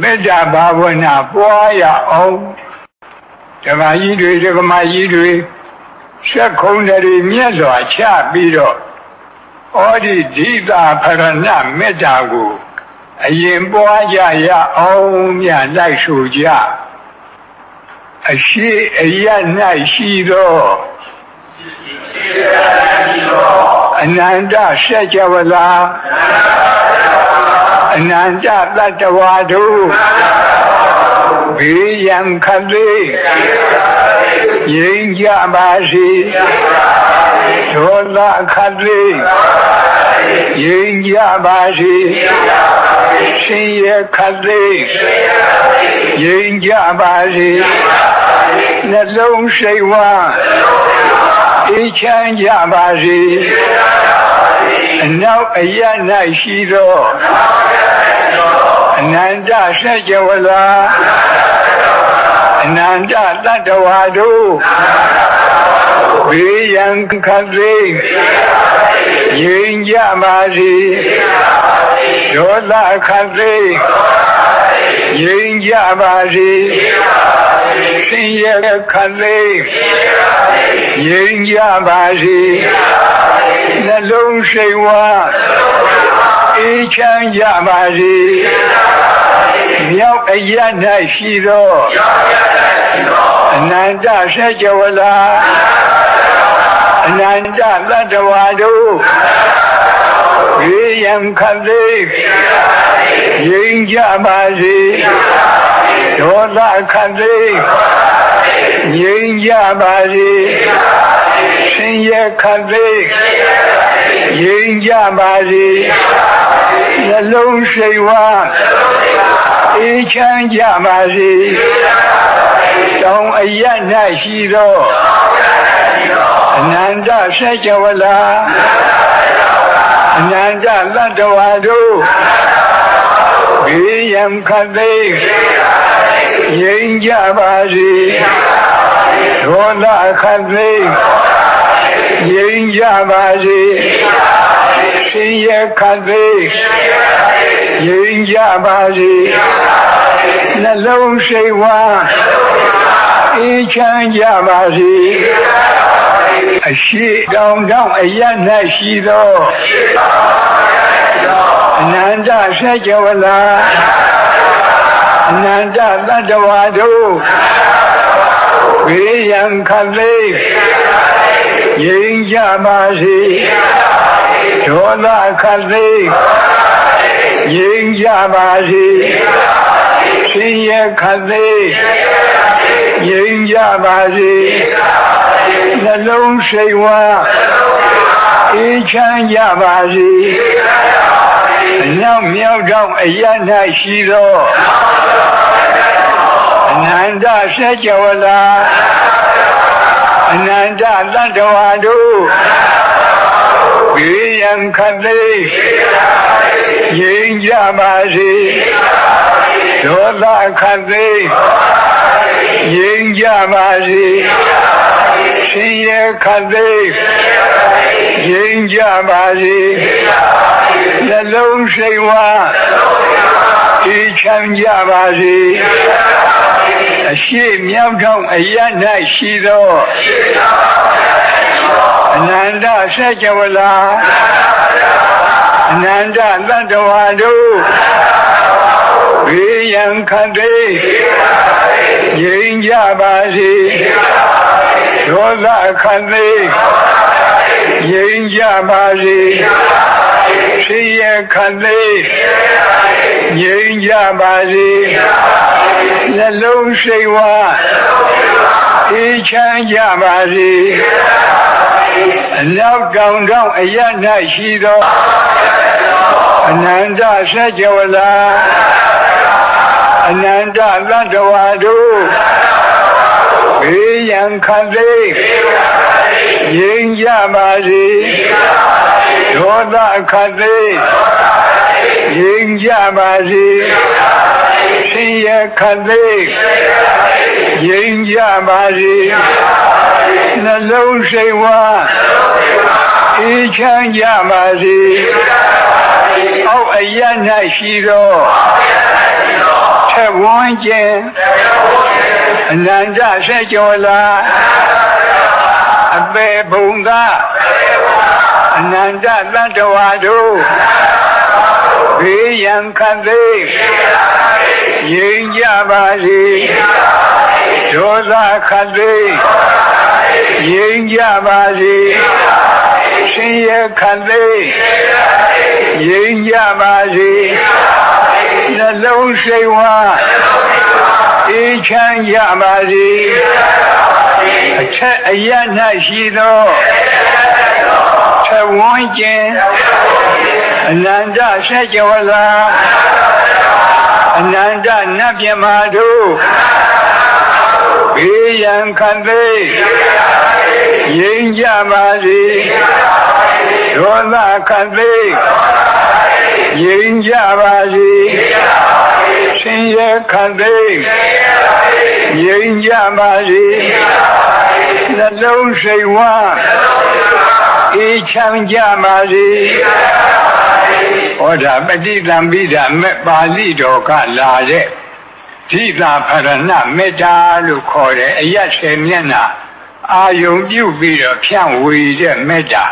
မေတ္တာဘာဝနာပွားရအောင်ဓမ္မကြီးတွေဓမ္မကြီးတွေဆက်ခုံတွေမြတ်စွာချပြီးတော့ဩဒီဓိတာဖရဏမေတ္တာကိုအရင်ပွားကြရအောင်မြတ်လိုက်ဆိုကြအရှိအရ၌ရှိသောအနန္တရှက်ကြဝလာအနန္တ တတ္တဝါတို့ဘေးရန်ခတ်သေးငြိမ်းကြပါစေဒေါသခတ်သေးငြိမ်းကြပါစေရှင်ရခတ်သေးငြိမ်းကြပါစေနှလုံးစိတ်ဝမ်းအေးချမ်းကြပါစေအနောက်အရ၌ရှိသော အနန္တဆက်ကြဝလာအနန္တတတ္တဝါတို့ဘေးရန်ခတ်သိငြိမ်းကြပါစေဒေါသခတ်သိငြိမ်းကြပါစေဆင်းရဲခတ်သိငြိမ်းကြပါစေနှလုံးစိတ်ဝမ်း အေးချမ်းကြပါစေမြောက်အရ၌ရှိသောအနန္တဆက်ကြဝလာအနန္တသတ္တဝါတို့ဘေးရန်ခတ်သေးငြိမ်းကြပါစေဒေါသခတ်သေးငြိမ်းကြပါစေဆင်းရဲခတ်သေးငြိမ်းကြပါစေ နှလုံးစိတ်ဝမ်းအေးချမ်းကြပါစေတောင်းအရ၌ရှိသောအနန္တဆက်ကြဝလာအနန္တတတ္တဝါတို့ဘေးရန်ခတ်သိငြိမ်းကြပါစေဒေါသခတ်သိငြိမ်းကြပါစေ ဆင်းရဲခတ်သိငြိမ်းကြပါစေနှလုံးစိတ်ဝမ်းအေးချမ်းကြပါစေအရှိတောင်တောင်အရ၌ရှိသောအနန္တဆက်ကြဝလာအနန္တတတ္တဝါတို့ဘေးရန်ခတ်သိငြိမ်းကြပါစေ ဒေါသခတ်သိငြိမ်းကြပါစေဆင်းရဲခတ်သိငြိမ်းကြပါစေနှလုံးစိတ်ဝမ်းအေးချမ်းကြပါစေအနောက်မြောက်တောင်အရ၌ရှိသောအနန္တဆက်ကြဝလာအနန္တတတ္တဝါတို့ ဘေးရန်ခတ်သိငြိမ်းကြပါစေဒေါသခတ်သိငြိမ်းကြပါစေဆင်းရဲခတ်သိငြိမ်းကြပါစေနှလုံးစိတ်ဝမ်းအေးချမ်းကြပါစေအရှိမြောက်ထောင်အရ၌ရှိသော အနန္တဆက်ကြဝလာအနန္တတတ္တဝါတို့ဘေးရန်ခတ်သိငြိမ်းကြပါစေဒေါသခတ်သိငြိမ်းကြပါစေဆင်းရဲခတ်သိငြိမ်းကြပါစေနှလုံးစိတ်ဝမ်းအေးချမ်းကြပါစေ အနောက်တောင်တောင်အရ၌ရှိသောအနန္တဆက်ကြဝလာအနန္တသတ္တဝါတို့ဘေးရန်ခတ်သိငြိမ်းကြပါစေဒေါသခတ်သိငြိမ်းကြပါစေဆင်းရဲခတ်သိငြိမ်းကြပါစေ နှလုံးစိတ်ဝမ်းအေးချမ်းကြပါစေအောက်အရ၌ရှိသောထက်ဝန်းကျင်အနန္တဆက်ကျော်လာအပေဘုံသာအနန္တတတ္တဝါတို့ဘေးရန်ခတ်သိငြိမ်ကြပါစေဒေါသခတ်သိ ငြိမ်ကြပါစေရှင်ရခတ်သိငြိမ်ကြပါစေနှလုံးစိတ်ဝါအေးချမ်းကြပါစေအထက်အရ၌ရှိသောထဝန်းကျင်အနန္တဆက်ကျော်လာအနန္တနတ်မြမတို့ ဘေးရန်ခံသိငြိမ်ကြပါစေဒေါသခံသိငြိမ်ကြပါစေရှင်ရခံသိငြိမ်ကြပါစေနှလုံးစိတ်ဝါအေးချမ်းကြပါစေဟောဒါပฏิသံဘိဓမ္မပါဠိတော်ကလာတဲ့ ဓိတာဖရဏမေတ္တာလို့ခေါ်တယ်အယတ်ဆယ်မျက်နှာအာယုံပြုပြီးတော့ဖြန့်ဝေတဲ့မေတ္တာ